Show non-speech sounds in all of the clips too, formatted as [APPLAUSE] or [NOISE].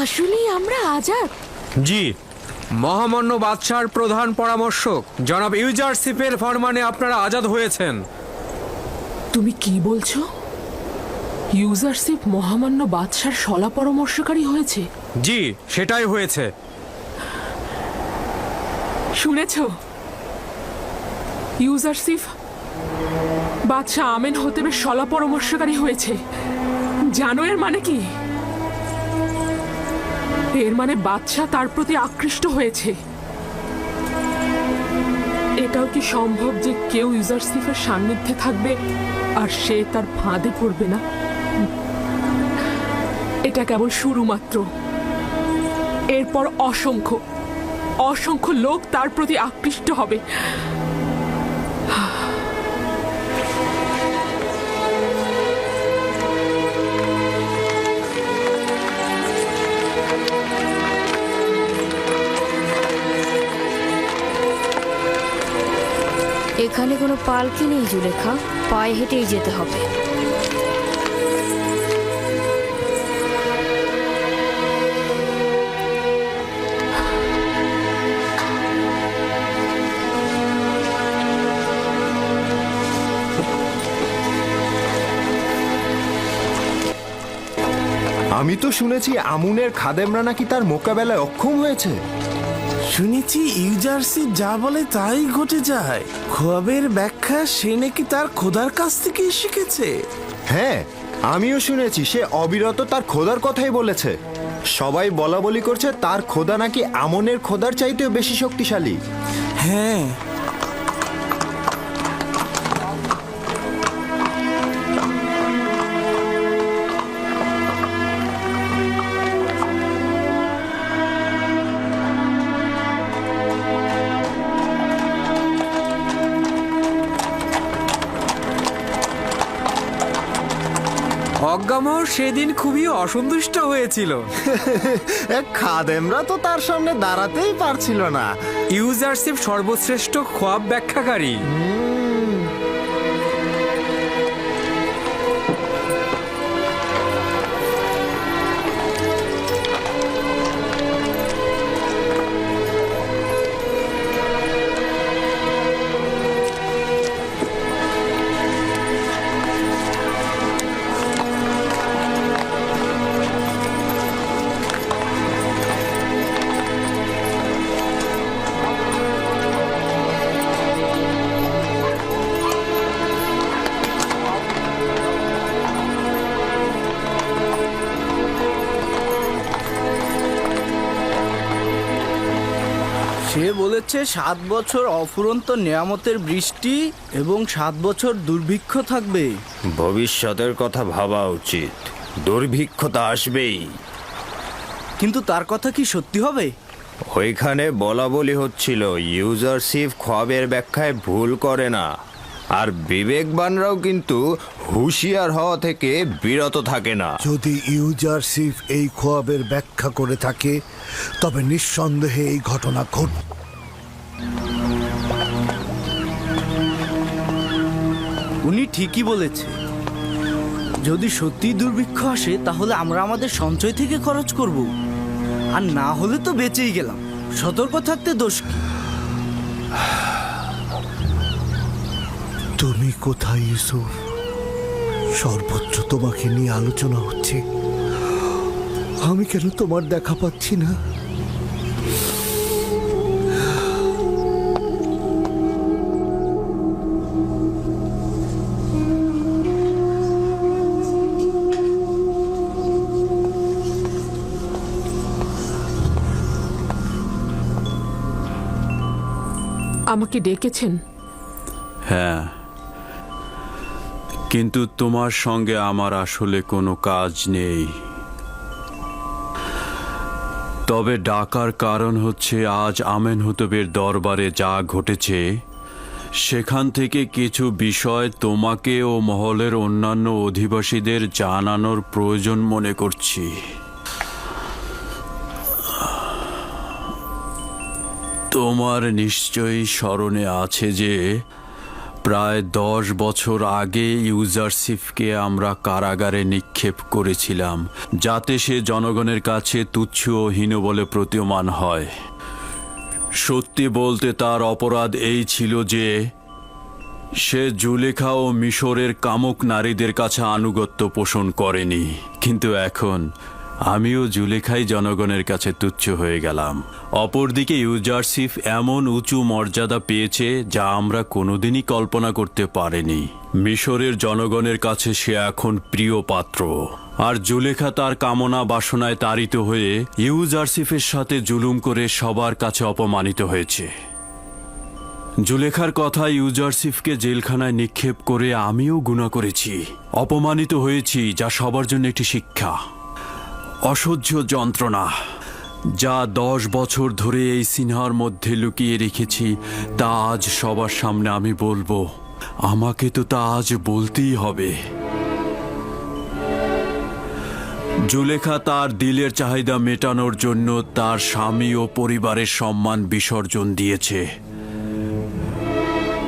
আসলেই আমরা আজাদ? জি মহামান্য বাদশার প্রধান পরামর্শক জনাব ইউজারশিপের ফরমানে আপনারা আজাদ হয়েছেন। তুমি কি বলছো? ইউজারশিপ মহামান্য বাদশার শলা পরামর্শকারী হয়েছে? জি সেটাই হয়েছে। শুনেছ? ইউজারশিপ বাদশাহ আমেন হতেবের শলা পরামর্শকারী হয়েছে। জানো এর মানে কি? এর মানে বাদশাহ তার প্রতি আকৃষ্ট হয়েছে। এটাও কি সম্ভব যে কেউ ইউজারশিপের সান্নিধ্যে থাকবে আর সে তার ফাঁদে পড়বে না? এটা কেবল শুরু মাত্র। এরপর অসংখ্য অসংখ্য লোক তার প্রতি আকৃষ্ট হবে। এখানে কোনো পালকি নেই, জুলেখা। পায়ে হেঁটেই যেতে হবে। আমি তো শুনেছি আমুনের খাদেমরা নাকি তার মোকাবেলায় অক্ষম হয়েছে। শুনেছি ইউজার্সি যা বলে তাই ঘটে যায়। খোয়াবের ব্যাখ্যা সে নাকি তার খোদার কাছ থেকেই শিখেছে। হ্যাঁ আমিও শুনেছি সে অবিরত তার খোদার কথাই বলেছে। সবাই বলা বলি করছে তার খোদা নাকি আমনের খোদার চাইতেও বেশি শক্তিশালী। হ্যাঁ সেদিন খুবই অসন্তুষ্ট হয়েছিল। [LAUGHS] খাদেমরা তো তার সামনে দাঁড়াতেই পারছিল না। ইউজারশিপ সর্বশ্রেষ্ঠ খোয়াব ব্যাখ্যাকারী। বলেছে সাত বছর অফুরন্ত নিয়ামতের বৃষ্টি এবং সাত বছর দুর্ভিক্ষ থাকবে। ভবিষ্যতের কথা ভাবা উচিত। দুর্ভিক্ষ তো আসবেই। কিন্তু তার কথা কি সত্যি হবে? ওইখানে বলা বলি হচ্ছিল ইউজারশিপ খোয়াবের ব্যাখ্যায় ভুল করে না। আর বিবেকবানরাও কিন্তু হুঁশিয়ার হওয়া থেকে বিরত থাকে না। যদি ইউজারশিপ এই খোয়াবের ব্যাখ্যা করে থাকে তবে নিঃসন্দেহে এই ঘটনা ঘট উনি ঠিকই বলেছে। যদি সত্যি দুর্ভিক্ষ আসে, তাহলে আমরা আমাদের সঞ্চয় থেকে খরচ করব। আর না হলে তো বেঁচেই গেলাম। সতর্ক থাকতে দোষ কি? তুমি কোথায়, ইউসুফ? সর্বোচ্চ তোমাকে নিয়ে আলোচনা হচ্ছে। আমি কেন তোমার দেখা পাচ্ছি না? আমাকে ডেকেছেন। হ্যাঁ। কিন্তু তোমার সঙ্গে আমার আসলে কোনো কাজ নেই। তবে ডাকার কারণ হচ্ছে আজ আমেন হুতবের দরবারে যা ঘটেছে, সেখান থেকে কিছু বিষয় তোমাকে ও মহলের অন্যান্য অধিবাসীদের জানানোর প্রয়োজন মনে করছি। তোমার নিশ্চয়ই স্মরণে আছে যে প্রায় দশ বছর আগে ইউজারশিপকে আমরা কারাগারে নিক্ষেপ করেছিলাম, যাতে সে জনগণের কাছে তুচ্ছ ও হীন বলে প্রতীয়মান হয়। সত্যি বলতে তার অপরাধ এই ছিল যে সে জুলেখা ও মিশরের কামক নারীদের কাছে আনুগত্য পোষণ করেনি। কিন্তু এখন আমিও জুলেখাই জনগণের কাছে তুচ্ছ হয়ে গেলাম। অপরদিকে ইউজারশিপ এমন উঁচু মর্যাদা পেয়েছে যা আমরা কোনোদিনই কল্পনা করতে পারিনি। মিশরের জনগণের কাছে সে এখন প্রিয় পাত্র। আর জুলেখা তার কামনা বাসনায় তাড়িত হয়ে ইউজারশিফের সাথে জুলুম করে সবার কাছে অপমানিত হয়েছে। জুলেখার কথা ইউজারশিফকে জেলখানায় নিক্ষেপ করে আমিও গুণা করেছি। অপমানিত হয়েছি যা সবার জন্য একটি শিক্ষা। অসহ্য যন্ত্রণা, যা দশ বছর ধরে এই সিনহার মধ্যে লুকিয়ে রেখেছি, তা আজ সবার সামনে আমি বলব, আমাকে তো তা আজ বলতেই হবে। জুলেখা তার দিলের চাহিদা মেটানোর জন্য তার স্বামী ও পরিবারের সম্মান বিসর্জন দিয়েছে।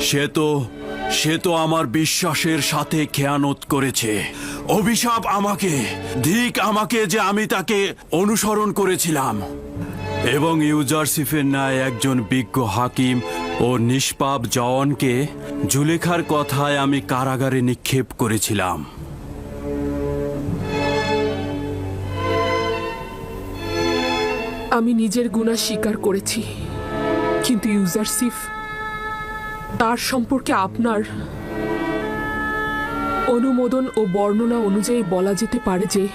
সে তো সে তো আমার বিশ্বাসের সাথে খেয়ানত করেছে। অভিশাপ আমাকে, ধিক আমাকে যে আমি তাকে অনুসরণ করেছিলাম। এবং ইউজারসিফের ন্যায় একজন বিজ্ঞ হাকিম ও নিষ্পাপ জওয়ানকে জুলেখার কথায় আমি কারাগারে নিক্ষেপ করেছিলাম। আমি নিজের গুণা স্বীকার করেছি, কিন্তু ইউজারশিপ তার সম্পর্কে আপনার অনুমোদন ও বর্ণনা অনুযায়ী বলা যেতে পারে যে,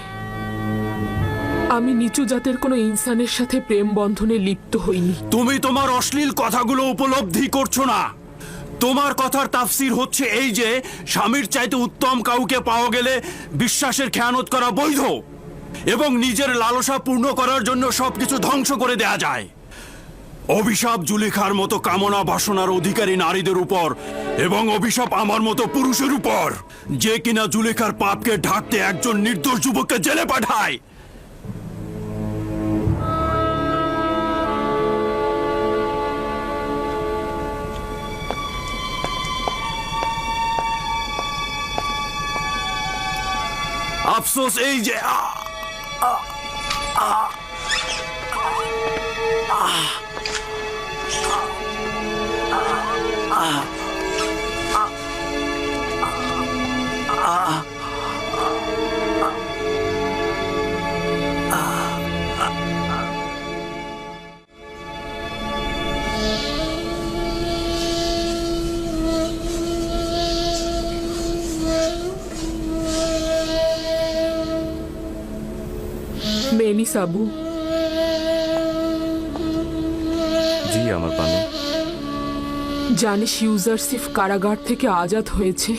আমি নিচু জাতের কোনো ইনসানের সাথে প্রেম বন্ধনে লিপ্ত হইনি। তুমি তোমার অশ্লীল কথাগুলো উপলব্ধি করছ না। তোমার কথার তাফসির হচ্ছে এই যে, স্বামীর চাইতে উত্তম কাউকে পাওয়া গেলে বিশ্বাসের খেয়ানত করা বৈধ এবং নিজের লালসা পূর্ণ করার জন্য সবকিছু ধ্বংস করে দেয়া যায়। অভিশাপ জুলেখার মতো কামনা বাসনার অধিকারী নারীদের উপর এবং অভিশাপ আমার মতো পুরুষের উপর। যে কিনা জুলেখার পাপকে ঢাকতে একজন নির্দোষ যুবককে জেলে পাঠায়। আফসোস এই যে, আ- মেনি সাবু জি আমার পানু জানিস ইউজারশিপ কারাগার থেকে আজাদ হয়েছে।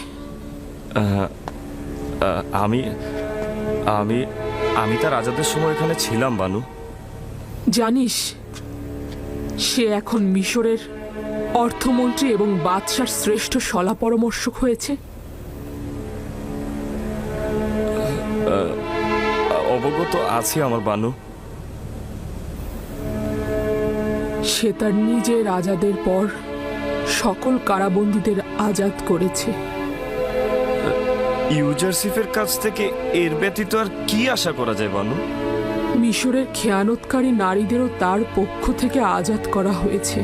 আমি আমি আমি তার আজাদের সময় এখানে ছিলাম বানু। জানিস সে এখন মিশরের অর্থমন্ত্রী এবং বাদশার শ্রেষ্ঠ সলা পরামর্শক হয়েছে। অবগত আছি আমার বানু। সে তার নিজের আজাদের পর সকল কারাবন্দীদের আজাদ করেছে। ইউজারশিপের কাছ থেকে এর ব্যতীত আর কি আশা করা যায় বানু মিশরের খেয়ানতকারী নারীদেরও তার পক্ষ থেকে আজাদ করা হয়েছে।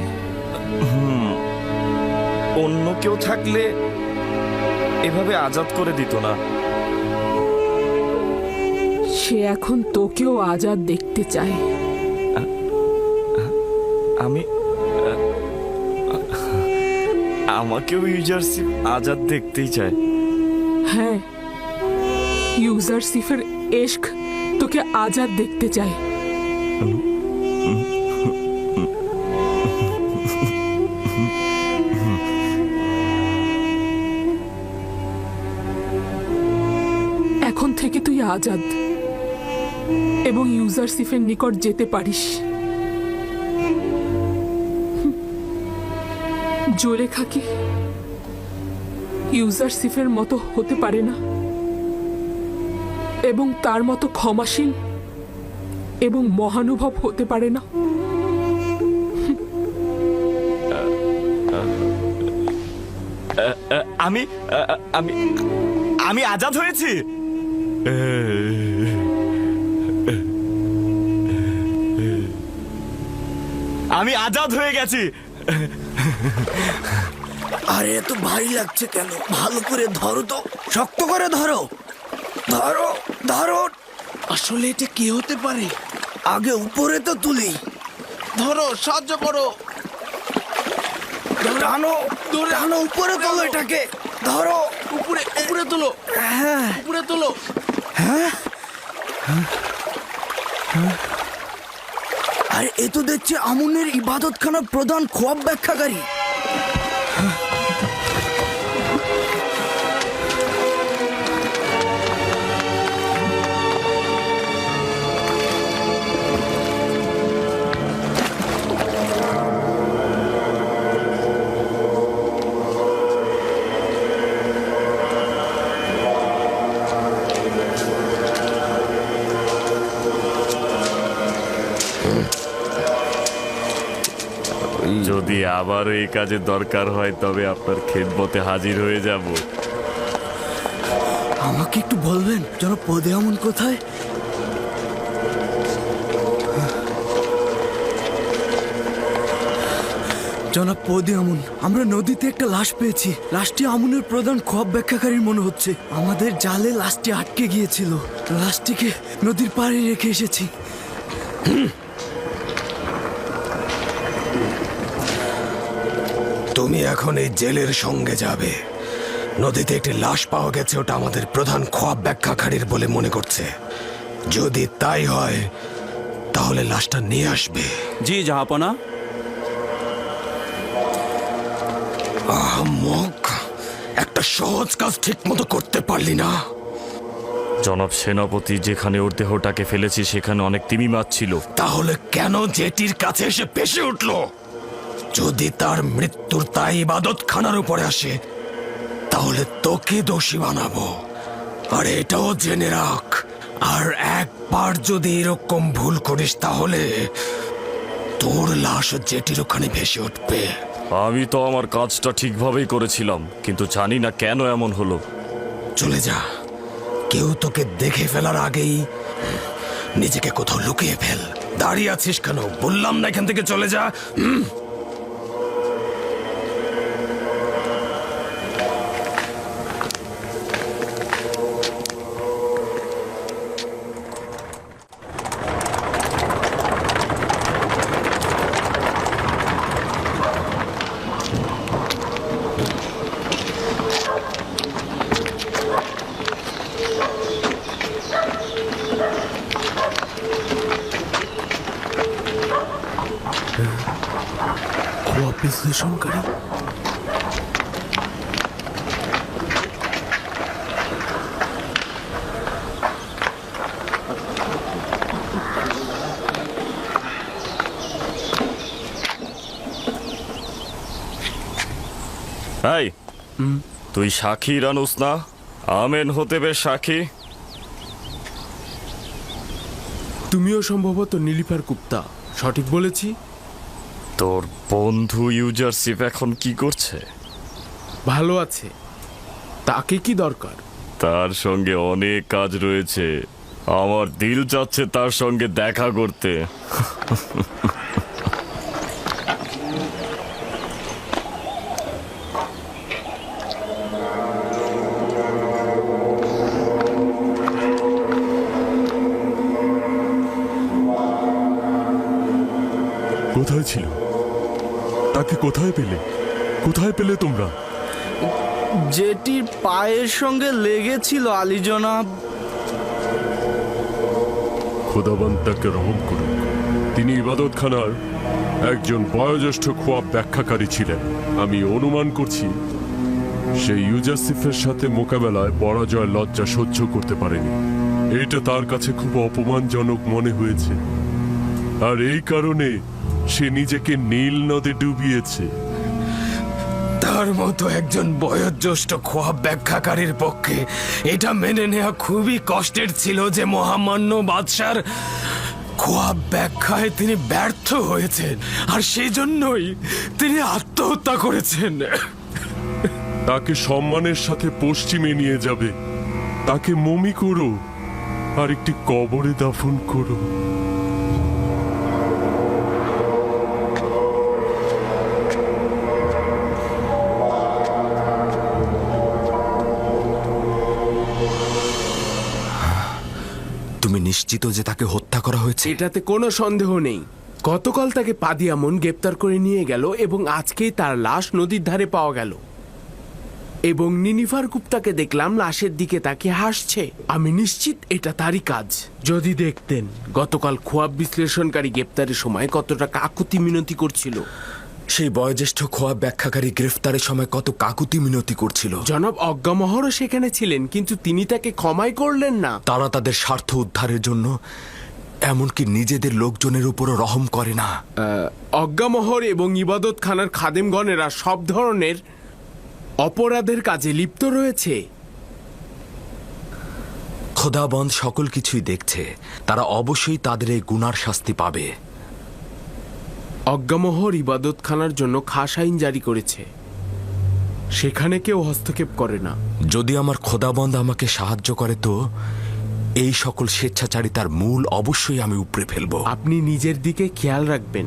অন্য কেউ থাকলে এভাবে আজাদ করে দিত না। সে এখন তোকেও আজাদ দেখতে চায়। আমি আমাকেও ইউজারশিপ আজাদ দেখতেই চায়। হ্যাঁ ইউজারশিপের এশক তোকে আজাদ দেখতে চায়। এখন থেকে তুই আজাদ এবং ইউজারশিপের নিকট যেতে পারিস। জোরেখা কি ইউজারশিপের মতো হতে পারে না। এবং তার মতো ক্ষমাশীল এবং মহানুভব হতে পারে না। আমি আমি আমি আজাদ হয়েছি। আমি আজাদ হয়ে গেছি। আরে এত ভারী লাগছে কেন? ভালো করে ধরো তো। শক্ত করে ধরো। ধরো ধরো। আসলে এটা কি হতে পারে? আগে উপরে তো তুলি। ধরো সাহায্য করো। টানো টানো উপরে তোলো এটাকে। ধরো। উপরে উপরে তোলো। হ্যাঁ। উপরে তোলো। হ্যাঁ? আরে এ তো দেখছে আমুনের ইবাদতখানার প্রধান খোয়াব ব্যাখ্যাকারী। যদি আবার এই কাজে দরকার হয়, তবে আপনার খেদমতে হাজির হয়ে যাব। আমাকে একটু বলবেন, যেন পদে আমন কোথায়? জনাব পদে আমন আমরা নদীতে একটা লাশ পেয়েছি। লাশটি আমনের প্রধান খোয়াব ব্যাখ্যাকারীর মনে হচ্ছে। আমাদের জালে লাশটি আটকে গিয়েছিল। লাশটিকে নদীর পাড়ে রেখে এসেছি। তুমি এখন এই জেলের সঙ্গে যাবে। নদীতে একটি লাশ পাওয়া গেছে ওটা আমাদের প্রধান খোয়াব ব্যাখ্যাকারীর বলে মনে করছে। যদি তাই হয় তাহলে লাশটা নিয়ে আসবে। জি জাহাপনা। আহমক একটা সহজ কাজ ঠিক মতো করতে পারলি না। জনাব সেনাপতি যেখানে ওর দেহটাকে ফেলেছি সেখানে অনেক তিমি মাছ ছিল। তাহলে কেন জেটির কাছে এসে পেশে উঠল? যদি তার মৃত্যুর তাই ইবাদত খানার উপরে আসে তাহলে তোকে দোষী বানাবো। আর এটাও জেনে রাখ আর একবার যদি এরকম ভুল করিস তাহলে তোর লাশ জেটির ওখানে ভেসে উঠবে। আমি তো আমার কাজটা ঠিকভাবেই করেছিলাম কিন্তু জানি না কেন এমন হলো। চলে যা। কেউ তোকে দেখে ফেলার আগেই নিজেকে কোথাও লুকিয়ে ফেল। দাঁড়িয়ে আছিস কেন? বললাম না এখান থেকে চলে যা হুম খোয়াব বিশ্লেষণকারী এই তুই সাক্ষী রানুস না আমেন হতে বেশ সাক্ষী। তুমিও সম্ভবত নীলিফার গুপ্তা সঠিক বলেছি? তোর বন্ধু ইউজারশিপ এখন কি করছে? ভালো আছে। তাকে কি দরকার? তার সঙ্গে অনেক কাজ রয়েছে। আমার দিল চাচ্ছে তার সঙ্গে দেখা করতে। কোথায় ছিল? তাকে কোথায় পেলে? কোথায় পেলে তোমরা? যেটির পায়ের সঙ্গে লেগেছিল আলী জনাব খোদাবান তাকে রহম করুন তিনি ইবাদতখানার একজন বয়োজ্যেষ্ঠ খোয়াব ব্যাখ্যাকারী ছিলেন। আমি অনুমান করছি সেই ইউজাসিফের সাথে মোকাবেলায় পরাজয় লজ্জা সহ্য করতে পারেনি। এটা তার কাছে খুব অপমানজনক মনে হয়েছে। আর এই কারণে সে নিজেকে নীল নদে ডুবিয়েছে। তার মতো একজন বয়োজ্যেষ্ঠ খোয়াব ব্যাখ্যাকারীর পক্ষে এটা মেনে নেওয়া খুবই কষ্টের ছিল যে মহামান্য বাদশার খোয়াব ব্যাখ্যায় তিনি ব্যর্থ হয়েছেন আর সেই জন্যই তিনি আত্মহত্যা করেছেন। তাকে সম্মানের সাথে পশ্চিমে নিয়ে যাবে। তাকে মমি করো আর একটি কবরে দাফন করো। নিশ্চিত যে তাকে হত্যা করা হয়েছে? এটাতে কোনো সন্দেহ নেই। গতকাল তাকে পাদিয়ামন গ্রেপ্তার করে নিয়ে গেল এবং আজকেই তার লাশ নদীর ধারে পাওয়া গেল। এবং নিনিফার গুপ্তাকে দেখলাম লাশের দিকে তাকে হাসছে। আমি নিশ্চিত এটা তারই কাজ। যদি দেখতেন, গতকাল খোয়াব বিশ্লেষণকারী গ্রেপ্তারের সময় কতটা কাকুতি মিনতি করছিল। সেই বয়োজ্যেষ্ঠ খোয়া ব্যাখ্যাকারী গ্রেফতারের সময় কত কাকুতি মিনতি করছিল। জনাব অজ্ঞামহরও সেখানে ছিলেন কিন্তু তিনি তাকে ক্ষমাই করলেন না। তারা তাদের স্বার্থ উদ্ধারের জন্য এমনকি নিজেদের লোকজনের উপরও রহম করে না। অজ্ঞামহর এবং ইবাদত খানার খাদেমগণেরা সব ধরনের অপরাধের কাজে লিপ্ত রয়েছে। খোদাবন্ধ সকল কিছুই দেখছে। তারা অবশ্যই তাদের এই গুনার শাস্তি পাবে। অজ্ঞামহর ইবাদত খানার জন্য খাস আইন জারি করেছে। সেখানে কেউ হস্তক্ষেপ করে না। যদি আমার খোদাবন্ধ আমাকে সাহায্য করে তো এই সকল স্বেচ্ছাচারিতার মূল অবশ্যই আমি উপড়ে ফেলব। আপনি নিজের দিকে খেয়াল রাখবেন।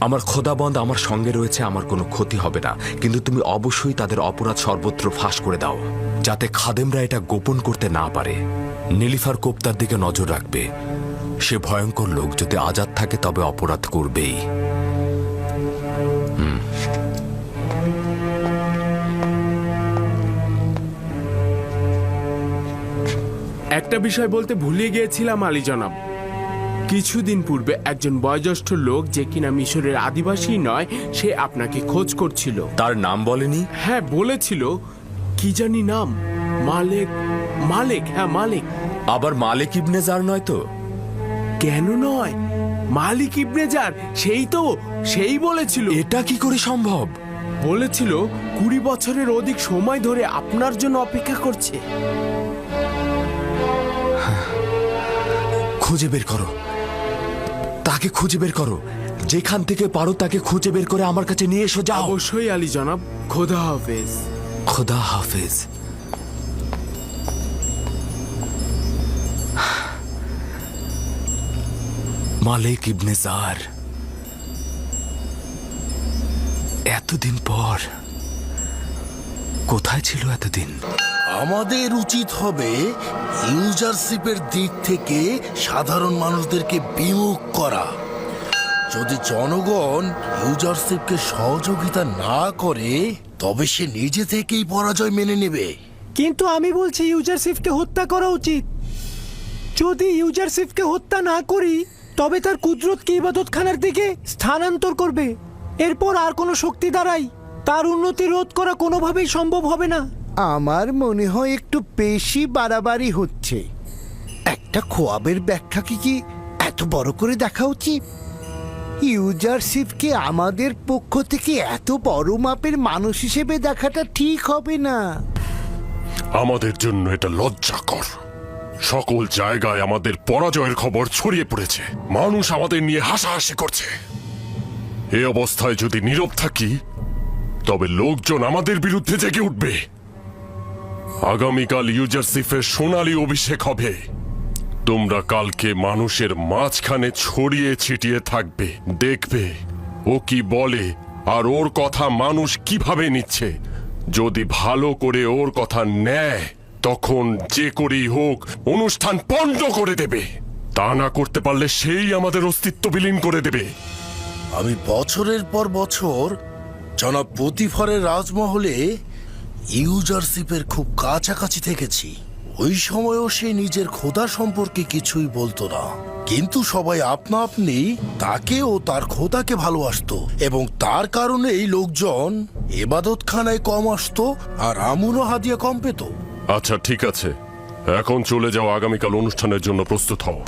আমার খোদাবন্ধ আমার সঙ্গে রয়েছে আমার কোনো ক্ষতি হবে না। কিন্তু তুমি অবশ্যই তাদের অপরাধ সর্বত্র ফাঁস করে দাও যাতে খাদেমরা এটা গোপন করতে না পারে। নীলিফার কোপ্তার দিকে নজর রাখবে। সে ভয়ঙ্কর লোক যদি আজাদ থাকে তবে অপরাধ করবেই। একটা বিষয় বলতে ভুলে গিয়েছিলাম আলী জনাব। কিছুদিন পূর্বে একজন বয়োজ্যেষ্ঠ লোক যে কিনা মিশরের আদিবাসী নয় সে আপনাকে খোঁজ করছিল। তার নাম বলেনি? হ্যাঁ বলেছিল। কি জানি নাম? মালেক মালেক হ্যাঁ মালিক। আবার মালিক ইবনে জার নয় তো? কেন নয়? মালিক ইবনেজার সেই তো সেই বলেছিল। এটা কি করে সম্ভব? বলেছিল কুড়ি বছরের অধিক সময় ধরে আপনার জন্য অপেক্ষা করছে। খুঁজে বের করো। তাকে খুঁজে বের করো। যেখান থেকে পারো তাকে খুঁজে বের করে আমার কাছে নিয়ে এসো যাও। অবশ্যই আলী জনাব খোদা হাফেজ। খোদা হাফেজ। মালিক ইবনে জার। এতদিন পর কোথায় ছিল এতদিন? আমাদের উচিত হবে ইউজারশিপের দিক থেকে সাধারণ মানুষদেরকে বিমুখ করা। যদি জনগণ ইউজারশিপকে সহযোগিতা না করে তবে সে নিজে থেকেই পরাজয় মেনে নেবে। কিন্তু আমি বলছি ইউজারশিপকে হত্যা করা উচিত। যদি ইউজারশিপকে হত্যা না করি তবে তার কুদরতকে ইবাদতখানার দিকে স্থানান্তর করবে? এরপর আর কোনো শক্তি দ্বারাই তার উন্নতি রোধ করা কোনোভাবেই সম্ভব হবে না। আমার মনে হয় একটু বেশি বাড়াবাড়ি হচ্ছে। একটা খোয়াবের ব্যাখ্যা কি কি এত বড় করে দেখা উচিত? ইউজারশিপকে আমাদের পক্ষ থেকে এত বড় মাপের মানুষ হিসেবে দেখাটা ঠিক হবে না। আমাদের জন্য এটা লজ্জাকর। সকল জায়গায় আমাদের পরাজয়ের খবর ছড়িয়ে পড়েছে। মানুষ আমাদের নিয়ে হাসাহাসি করছে। এ অবস্থায় যদি নীরব থাকি, তবে লোকজন আমাদের বিরুদ্ধে জেগে উঠবে। আগামীকাল ইউজারসিফের সোনালী অভিষেক হবে। তোমরা কালকে মানুষের মাঝখানে ছড়িয়ে ছিটিয়ে থাকবে, দেখবে ও কি বলে আর ওর কথা মানুষ কীভাবে নিচ্ছে। যদি ভালো করে ওর কথা নেয় তখন যে করেই হোক, অনুষ্ঠান পণ্ড করে দেবে। তা না করতে পারলে সেই আমাদের অস্তিত্ব বিলীন করে দেবে। আমি বছরের পর বছর জনাব প্রতিফরের রাজমহলে ইউজারশিপের খুব কাছাকাছি থেকেছি। ওই সময়ও সে নিজের খোদা সম্পর্কে কিছুই বলতো না। কিন্তু সবাই আপনা আপনি তাকে ও তার খোদাকে ভালোবাসত এবং তার কারণে এই লোকজন এবাদতখানায় কম আসতো আর আমুনও হাদিয়া কম পেত। আচ্ছা ঠিক আছে। এখন চলে যাও আগামীকাল অনুষ্ঠানের জন্য প্রস্তুত হও।